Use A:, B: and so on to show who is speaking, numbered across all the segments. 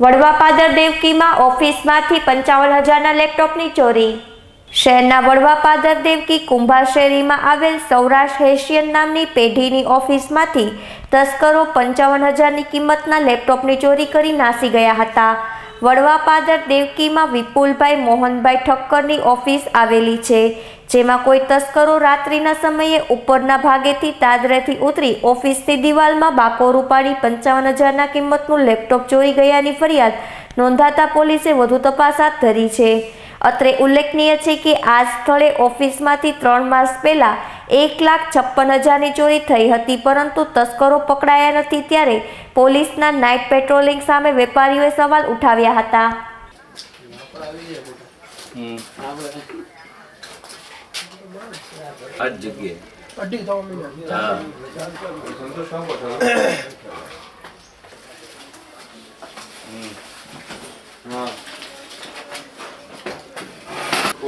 A: વડવાપાદર દેવકીમાં ઓફિસમાંથી પંચાવન હજારના લેપટોપની ચોરી. શહેરના વડવાપાદર દેવકી કુંભાર શેરીમાં આવેલ સૌરાષ્ટ્ર હેશિયન નામની પેઢીની ઓફિસમાંથી તસ્કરો પંચાવન હજારની કિંમતના લેપટોપની ચોરી કરી નાસી ગયા હતા. વડવાપાદર દેવકીમાં વિપુલભાઈ મોહનભાઈ ઠક્કરની ઓફિસ આવેલી છે, જેમાં કોઈ તસ્કરો રાત્રિના સમયે ઉપરના ભાગેથી દાદરેથી ઉતરી ઓફિસની દિવાલમાં બાકોર ઉપાડી પંચાવન હજારના કિંમતનું લેપટોપ ચોરી ગયાની ફરિયાદ નોંધાતા પોલીસે વધુ તપાસ હાથ ધરી છે. અત્રે ઉલ્લેખનીય છે કે આ સ્થળે ઓફિસમાંથી ત્રણ માસ પહેલા એક લાખ છપ્પન હજારની ચોરી થઈ હતી પરંતુ તસ્કરો પકડાયા નથી ત્યારે પોલીસના નાઇટ પેટ્રોલિંગ સામે વેપારીઓએ સવાલ ઉઠાવ્યા હતા.
B: હમ. આ જગ્યાએ
C: અઢી ત્રણ મિનિટ
B: હા
D: हाँ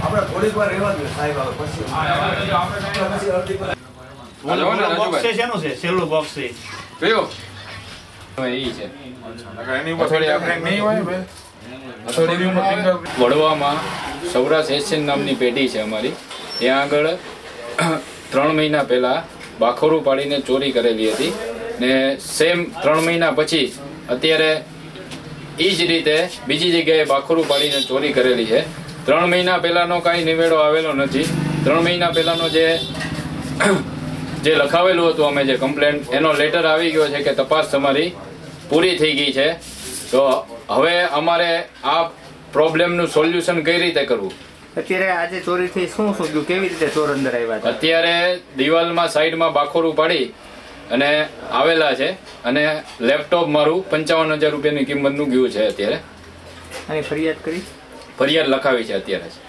E: આપણે
D: થોડીક વાર રહેવા સાહેબ આવે પછી
F: બોક્સ છે છે? છેલ્લું બોક્સ છે.
E: કયો? વડવામાં સૌરાષ્ટ્ર એશિયન નામની પેઢી છે અમારી. ત્યાં આગળ ત્રણ મહિના પહેલા બાખોરું પાડીને ચોરી કરેલી હતી ને સેમ ત્રણ મહિના પછી અત્યારે એ જ રીતે બીજી જગ્યાએ બાખોરું પાડીને ચોરી કરેલી છે. ત્રણ મહિના પહેલાનો કાંઈ નિવેડો આવેલો નથી. ત્રણ મહિના પહેલાનો જે જે લખાવેલું હતું અમે જે કમ્પ્લેન એનો લેટર આવી ગયો છે કે તપાસ તમારી પૂરી થઈ ગઈ છે. તો હવે અમારે આ પ્રોબ્લેમનું સોલ્યુશન કઈ રીતે કરવું?
F: અત્યારે આજે ચોરી થઈ શું શું કેવી રીતે ચોર અંદર આવ્યા
E: અત્યારે દિવાલમાં સાઈડમાં બાખોરું પાડી અને આવેલા છે. અને લેપટોપ મારું પંચાવન હજાર રૂપિયાની કિંમતનું ગયું છે અત્યારે.
F: આની ફરિયાદ કરી?
E: ફરિયાદ લખાવી છે અત્યારે